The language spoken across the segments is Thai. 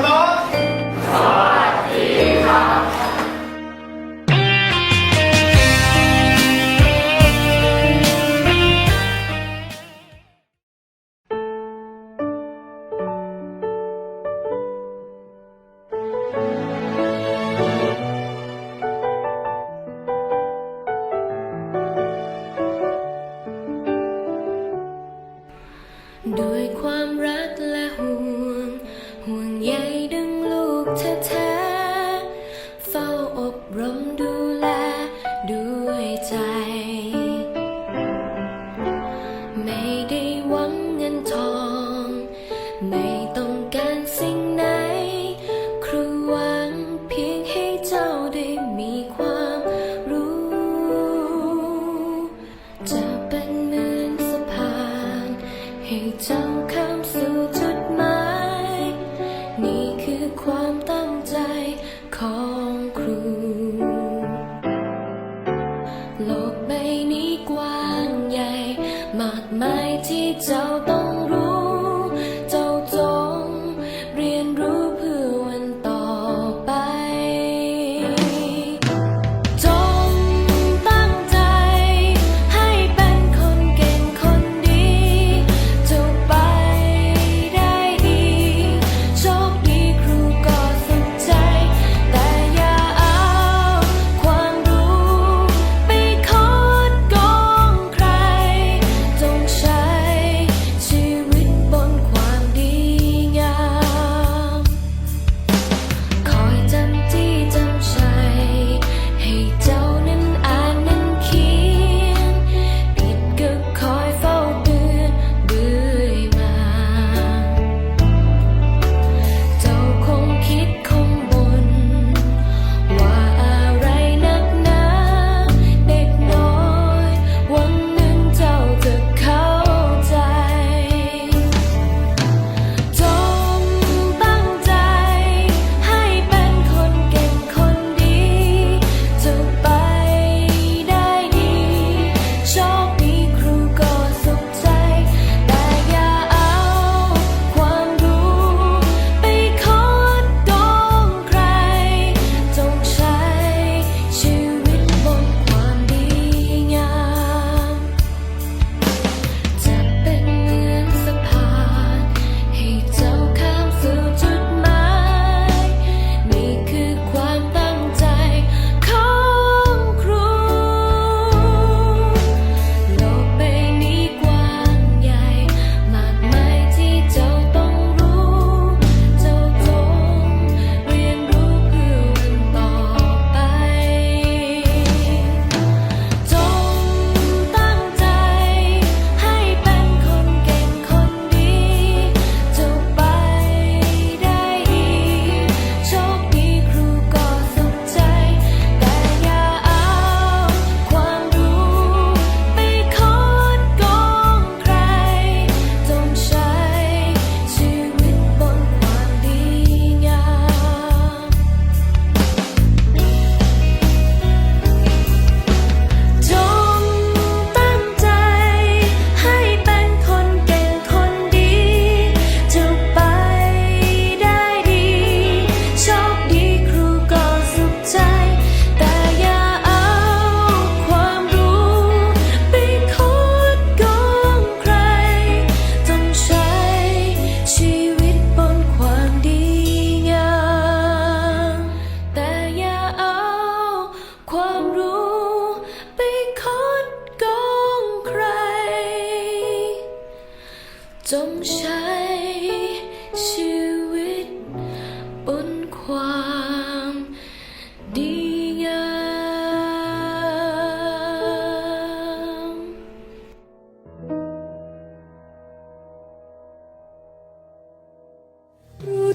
Hello? ให้เจ้าข้ามสู่จุดหมาย นี่คือความตั้งใจของครู โลกใบนี้กว้างใหญ่ มากมายที่เจ้าต้อง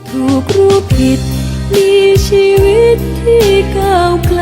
ถูกรู้ผิด มีชีวิตที่ก้าวไกล